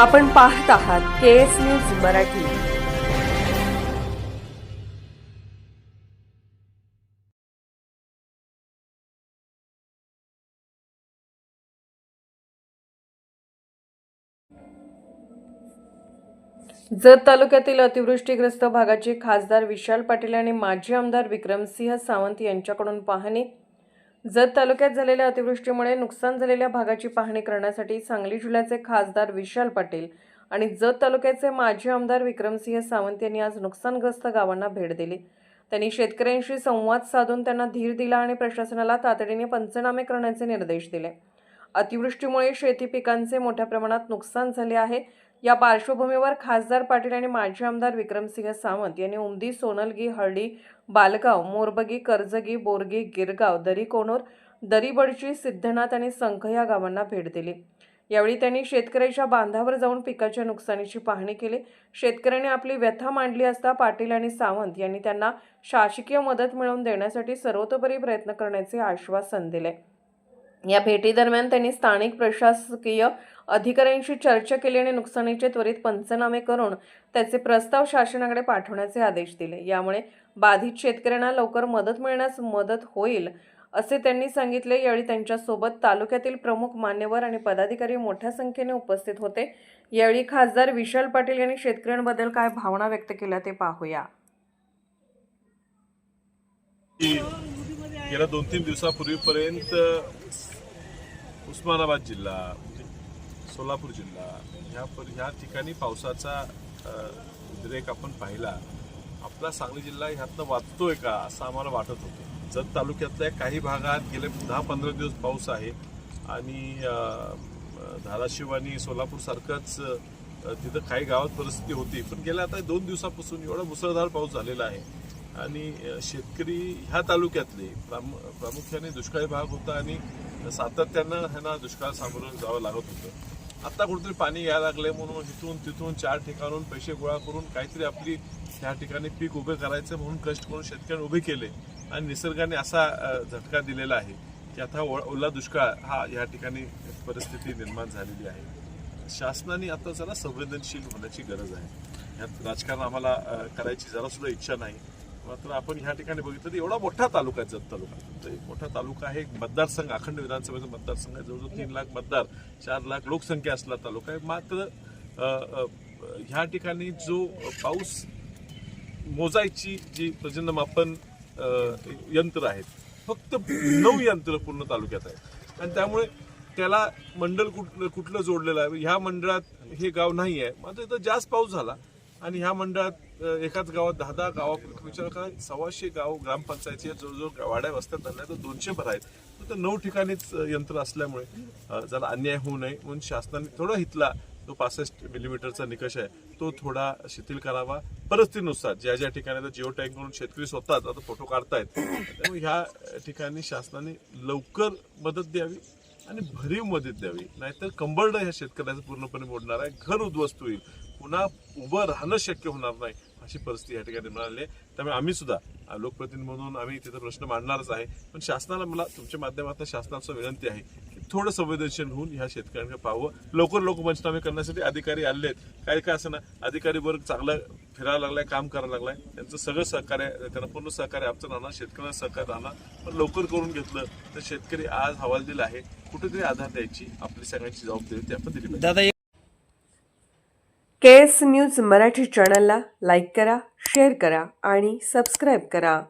आपण पाहत आहात K S news Marathi. Jat तालुक्यातील अतिवृष्टीग्रस्त भागाची खासदार विशाल पाटील आणि माजी आमदार विक्रमसिंह सावंत यांच्याकडून पाहणी जत तालुक्यात झालेल्या अतिवृष्टीमुळे नुकसान झालेल्या भागाची पाहणी करण्यासाठी सांगली जिल्ह्याचे खासदार विशाल पाटील आणि जत तालुक्याचे माजी आमदार विक्रमसिंह सावंत यांनी आज नुकसानग्रस्त गावांना भेट दिली. त्यांनी शेतकऱ्यांशी संवाद साधून त्यांना धीर दिला आणि प्रशासनाला तातडीने पंचनामे करण्याचे निर्देश दिले. अतिवृष्टीमुळे शेती पिकांचे मोठ्या प्रमाणात नुकसान झाले आहे. या पार्श्वभूमीवर खासदार पाटील आणि माजी आमदार विक्रमसिंह सावंत यांनी उमदी सोनलगी हळडी बालगाव मोरबगी कर्जगी बोरगी गिरगाव दरीकोणूर दरीबडची सिद्धनाथ आणि संख या गावांना भेट दिली. यावेळी त्यांनी शेतकऱ्याच्या बांधावर जाऊन पिकाच्या नुकसानीची पाहणी केली. शेतकऱ्यांनी आपली व्यथा मांडली असता पाटील आणि सावंत यांनी त्यांना शासकीय मदत मिळवून देण्यासाठी सर्वतोपरी प्रयत्न करण्याचे आश्वासन दिले. या भेटीदरम्यान त्यांनी स्थानिक प्रशासकीय अधिकाऱ्यांशी चर्चा केली आणि नुकसानीचे त्वरित पंचनामे करून त्याचे प्रस्ताव शासनाकडे पाठवण्याचे आदेश दिले. यामुळे बाधित शेतकऱ्यांना लवकर मदत मिळण्यास मदत होईल असे त्यांनी सांगितले. यावेळी त्यांच्यासोबत तालुक्यातील प्रमुख मान्यवर आणि पदाधिकारी मोठ्या संख्येने उपस्थित होते. यावेळी खासदार विशाल पाटील यांनी शेतकऱ्यांबद्दल काय भावना व्यक्त केल्या ते पाहूया. गेल्या दोन तीन दिवसापूर्वीपर्यंत उस्मानाबाद जिल्हा म्हणजे सोलापूर जिल्हा ह्या पर ह्या ठिकाणी पावसाचा उद्रेक आपण पाहिला. आपला सांगली जिल्हा ह्यातनं वाचतोय का असं आम्हाला वाटत होतं. जत तालुक्यातल्या काही भागात गेले दहा पंधरा दिवस पाऊस आहे आणि धाराशिव आणि सोलापूरसारखंच तिथं काही गावात परिस्थिती होती. पण गेल्या आता दोन दिवसापासून एवढा मुसळधार पाऊस झालेला आहे. आणि शेतकरी ह्या तालुक्यातले प्राम- प्रामुख्याने दुष्काळी भाग होता आणि सातत्यानं ह्यांना दुष्काळ सामोरं जावं लागत होतं. आता कुठेतरी पाणी यायला लागलंय म्हणून इथून तिथून चार ठिकाणून पैसे गोळा करून काहीतरी आपली त्या ठिकाणी पीक उभे करायचं म्हणून कष्ट करून शेतकऱ्यांनी उभे केले. आणि निसर्गाने असा झटका दिलेला आहे की आता ओला दुष्काळ हा या ठिकाणी परिस्थिती निर्माण झालेली आहे. शासनाने आता जरा संवेदनशील होण्याची गरज आहे. यात राजकारण आम्हाला करायची जरा सुद्धा इच्छा नाही. मात्र आपण ह्या ठिकाणी बघितलं तर एवढा मोठा तालुका आहे जत तालुका. तर एक मोठा तालुका आहे एक मतदारसंघ अखंड विधानसभेचा मतदारसंघ आहे. जवळजवळ तीन लाख मतदार चार लाख लोकसंख्या असला तालुका आहे. मात्र ह्या ठिकाणी जो पाऊस मोजायची जी प्रचंड मापन यंत्र आहेत फक्त नऊ यंत्र पूर्ण तालुक्यात आहेत. आणि त्यामुळे त्याला मंडळ कुठलं कुठलं जोडलेलं आहे? ह्या मंडळात हे गाव नाही आहे. मात्र इथं जास्त पाऊस झाला. आणि ह्या मंडळात एकाच गावात दहा दहा गावात विचार करा सव्वाशे गाव ग्रामपंचायती जो जवळजवळ वाड्या वस्त्यात धरल्या तर दोनशे भर आहेत. तर नऊ ठिकाणीच यंत्र असल्यामुळे जरा अन्याय होऊ नये म्हणून शासनाने थोडा हितला जो पासष्ट मिलीमीटरचा निकष आहे तो थोडा शिथिल करावा. परिस्थितीनुसार ज्या ज्या ठिकाणी आता जिओ टँक म्हणून शेतकरी स्वतःच आता फोटो काढतायत त्यामुळे ह्या ठिकाणी शासनाने लवकर मदत द्यावी. आणि भरीव मदत द्यावी. नाहीतर कंबरडं ह्या शेतकऱ्याचं पूर्णपणे मोडणार आहे. घर उद्ध्वस्त होईल. पुन्हा उभं राहणं शक्य होणार नाही अशी परिस्थिती या ठिकाणी मिळाली आहे. त्यामुळे आम्ही सुद्धा लोकप्रतिनिधी म्हणून आम्ही तिथे प्रश्न मांडणारच आहे. पण शासनाला मला तुमच्या माध्यमातून शासनाचं विनंती आहे की थोडं संवेदनशील होऊन ह्या शेतकऱ्यांकडे पाहावं. लवकर लोक पंचनामे करण्यासाठी अधिकारी आले आहेत. काय काय असं ना अधिकारी वर्ग चांगला फिरायला लागलाय काम करायला लागलाय. त्यांचं सगळं सहकार्य त्यांना पूर्ण सहकार्य आमचं राहणार शेतकऱ्यांना सहकार्य राहणार पण लवकर करून घेतलं तर शेतकरी आज हवालदिल आहे. कुठेतरी आधार द्यायची आपली सगळ्यांची जबाबदारी ती आपण दिली दादा के एस न्यूज मराठी चॅनलला लाईक करा शेअर करा आणि सबस्क्राईब करा.